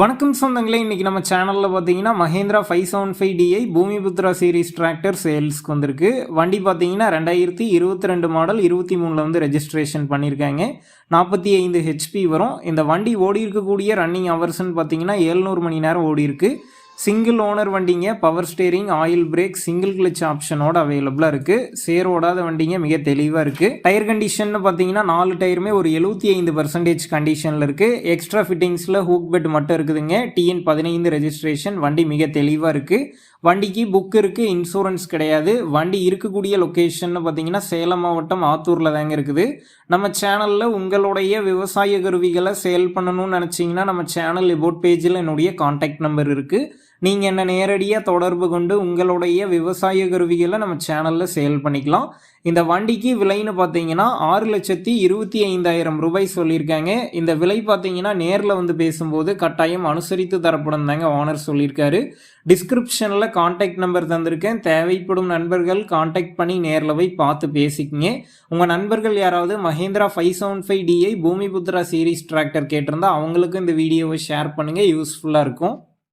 வணக்கம் சொந்தங்களே இன்றைக்கி நம்ம சேனலில் பார்த்தீங்கன்னா Mahindra five seven five DI Bhoomiputra series tractor சேல்ஸ்க்கு வந்திருக்கு. வண்டி பார்த்தீங்கன்னா ரெண்டாயிரத்தி இருபத்தி ரெண்டு மாடல் இருபத்தி மூணில் வந்து ரெஜிஸ்ட்ரேஷன் பண்ணியிருக்காங்க. நாற்பத்தி ஐந்து ஹெச்பி வரும். இந்த வண்டி ஓடி இருக்கக்கூடிய ரன்னிங் ஹவர்ஸ்னு பார்த்தீங்கன்னா ஏழ்நூறு மணி நேரம் ஓடி இருக்குது சிங்கிள் ஓனர் வண்டிங்க power steering oil brake single clutch ஆப்ஷனோட அவைலபிளாக இருக்குது சேர் ஓடாத வண்டிங்க மிக தெளிவாக இருக்குது டயர் கண்டிஷன் பார்த்தீங்கன்னா நாலு டயருமே ஒரு எழுபத்தி ஐந்து பர்சன்டேஜ் கண்டிஷனில் இருக்குது எக்ஸ்ட்ரா ஃபிட்டிங்ஸில் ஹூக் பெட் மட்டும் இருக்குதுங்க. டிஎன் பதினைந்து ரெஜிஸ்ட்ரேஷன் வண்டி மிக தெளிவாக இருக்குது வண்டிக்கு புக் இருக்குது இன்சூரன்ஸ் கிடையாது. வண்டி இருக்கக்கூடிய லொக்கேஷன் பார்த்தீங்கன்னா சேலம் மாவட்டம் ஆத்தூரில் தாங்க இருக்குது. நம்ம சேனலில் உங்களுடைய விவசாய கருவிகளை சேல் பண்ணணும்னு நினச்சிங்கன்னா நம்ம சேனல் எபோட் பேஜில் என்னுடைய காண்டாக்ட் நம்பர் இருக்குது நீங்கள் என்ன நேரடியாக தொடர்பு கொண்டு உங்களுடைய விவசாய கருவிகளை நம்ம சேனலில் சேல் பண்ணிக்கலாம். இந்த வண்டிக்கு விலைன்னு பார்த்தீங்கன்னா ஆறு லட்சத்தி இருபத்தி ஐந்தாயிரம் ரூபாய் சொல்லியிருக்காங்க. இந்த விலை பார்த்தீங்கன்னா நேரில் வந்து பேசும்போது கட்டாயம் அனுசரித்து தரப்படும் தாங்க ஓனர் சொல்லியிருக்காரு. டிஸ்கிரிப்ஷனில் காண்டாக்ட் நம்பர் தந்திருக்கேன். தேவைப்படும் நண்பர்கள் காண்டாக்ட் பண்ணி நேரில் போய் பார்த்து பேசிக்கிங்க. உங்கள் நண்பர்கள் யாராவது Mahindra five seven five DI Bhoomiputra series tractor கேட்டிருந்தா அவங்களுக்கும் இந்த வீடியோவை ஷேர் பண்ணுங்கள் யூஸ்ஃபுல்லாக இருக்கும்.